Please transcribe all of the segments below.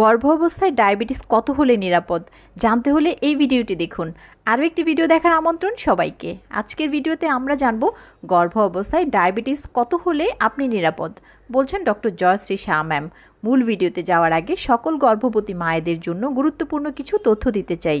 গর্ভ অবস্থায় ডায়াবেটিস কত হলে নিরাপদ? জানতে হলে এই ভিডিওটি দেখুন। আরও একটি ভিডিও দেখার আমন্ত্রণ সবাইকে। আজকের ভিডিওতে আমরা জানব গর্ভ অবস্থায় ডায়াবেটিস কত হলে আপনি নিরাপদ? বলছেন ডক্টর জয়শ্রী শাহ ম্যাম। মূল ভিডিওতে যাওয়ার আগে সকল গর্ভবতী মায়েদের জন্য গুরুত্বপূর্ণ কিছু তথ্য দিতে চাই।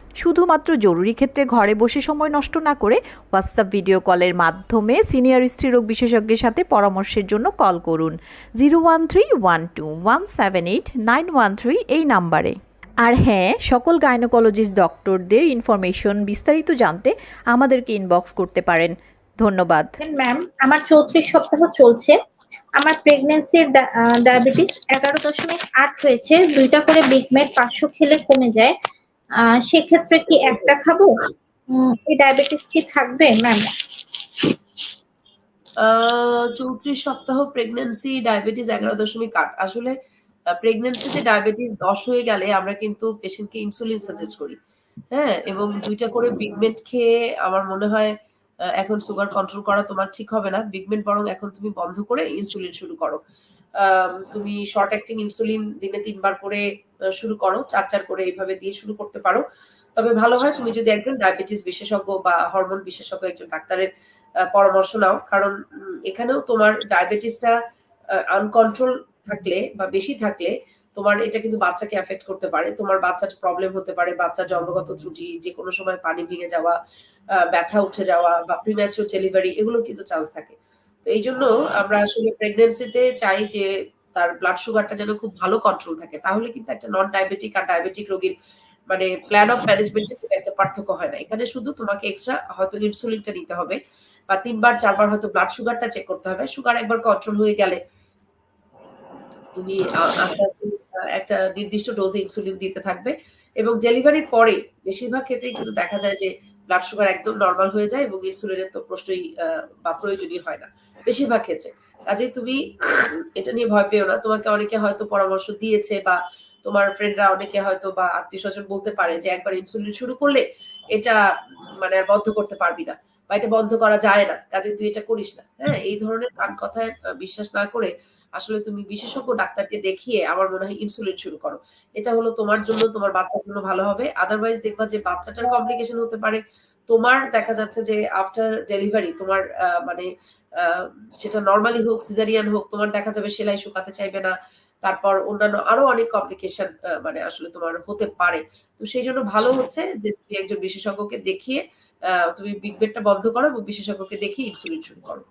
শুধুমাত্র জরুরি ক্ষেত্রে ঘরে বসে সময় নষ্ট না করে হোয়াটসঅ্যাপ ভিডিও কলের মাধ্যমে সিনিয়র স্ত্রীরোগ বিশেষজ্ঞের সাথে পরামর্শের জন্য কল করুন। Zero one three one two one seven eight nine one three এই নাম্বারে। আর হ্যাঁ সকল গাইনোকোলজিস্ট ডক্টরদের ইনফরমেশন বিস্তারিত জানতে আমাদেরকে ইনবক্স করতে পারেন। ধন্যবাদ। ম্যাম আমার চৌত্রিশ সপ্তাহ চলছে। আমার প্রেগনেন্সির ডায়াবেটিস এগারো দশমিক আট হয়েছে। দুইটা করে বিগমেট পাঁচশো খেলে কমে যায়। সেক্ষেত্রে কি একটা খাব? এই ডায়াবেটিস কি থাকবে ম্যাম চৌত্রিশ সপ্তাহ প্রেগনেন্সি ডায়াবেটিস এগারো দশমিক আট। আসলে প্রেগনেন্সিতে ডায়াবেটিস দশ হয়ে গেলে আমরা কিন্তু পেশেন্টকে ইনসুলিন সাজেস্ট করি। হ্যাঁ এবং দুইটা করে বিগমেন্ট খেয়ে আমার মনে হয় এখন সুগার কন্ট্রোল করা তোমার ঠিক হবে না। বিগমেন্ট বরং এখন তুমি বন্ধ করে ইনসুলিন শুরু করো। তুমি শর্ট অ্যাক্টিং ইনসুলিন দিনে তিনবার করে শুরু করো, চার চার করে এইভাবে দিয়ে শুরু করতে পারো। তবে ভালো হয় তুমি যদি একজন ডায়াবেটিস বিশেষজ্ঞ বা হরমোন বিশেষজ্ঞ একজন ডাক্তারের পরামর্শ নাও। কারণ এখানেও তোমার ডায়াবেটিসটা আনকন্ট্রোল থাকলে বা বেশি থাকলে তোমার এটা কিন্তু বাচ্চাকে এফেক্ট করতে পারে। তোমার বাচ্চার প্রবলেম হতে পারে, বাচ্চার জন্মগত ত্রুটি যে কোনো সময় পানি ভেঙে যাওয়া ব্যথা উঠে যাওয়া বা প্রিম্যাচুর ডেলিভারি এগুলোর কিন্তু চান্স থাকে। তো এই জন্য আমরা আসলে প্রেগনেন্সিতে চাই যে তার ব্লাড সুগারটা যেন খুব ভালো কন্ট্রোল থাকে। তাহলে কিন্তু একটা নন ডায়াবেটিক আর ডায়াবেটিক রোগীর মানে প্ল্যান অফ ম্যানেজমেন্টের খুব একটা পার্থক্য হয় না। এখানে শুধু তোমাকে এক্সট্রা হয়তো ইনসুলিনটা নিতে হবে বা তিনবার, চারবার হয়তো ব্লাড সুগারটা চেক করতে হবে। সুগার একবার কন্ট্রোল হয়ে গেলে তুমি আস্তে আস্তে একটা নির্দিষ্ট ডোজে ইনসুলিন দিতে থাকবে এবং ডেলিভারির পরে বেশিরভাগ ক্ষেত্রেই কিন্তু দেখা যায় যে ব্লাড সুগার একদম নর্মাল হয়ে যায় এবং ইনসুলিনের তো প্রশ্নই বা প্রয়োজনই হয় না। বেশিরভাগ ক্ষেত্রে। কাজে তুমি এটা নিয়ে ভয় পেও না। তোমাকে অনেকে হয়তো পরামর্শ দিয়েছে বা তোমার ফ্রেন্ডরা অনেকে হয়তো বা আত্মীয় স্বজন বলতে পারে যে একবার ইনসুলিন শুরু করলে এটা মানে আর বন্ধ করতে পারবি না বা এটা বন্ধ করা যায় না, কাজে তুই এটা করিস না। হ্যাঁ এই ধরনের কান কথায় বিশ্বাস না করে আসলে তুমি বিশেষজ্ঞ ডাক্তারকে দেখিয়ে আমার মনে হয় ইনসুলিন শুরু করো। এটা হলো তোমার জন্য, তোমার বাচ্চার জন্য ভালো হবে। আদারওয়াইজ দেখবা যে বাচ্চাটার কমপ্লিকেশন হতে পারে। তোমার দেখা যাচ্ছে যে আফটার ডেলিভারি তোমার মানে সেটা নর্মালি হোক সিজারিয়ান হোক, তোমার দেখা যাবে সেলাই শুকাতে চাইবে না। তারপর অন্যান্য আরও অনেক কমপ্লিকেশন মানে আসলে তোমার হতে পারে। তো সেই জন্য ভালো হচ্ছে যে তুমি একজন বিশেষজ্ঞকে দেখিয়ে তুমি বিগ বেডটা বন্ধ করো এবং বিশেষজ্ঞকে দেখিয়ে ইনসুলিন শুরু করো।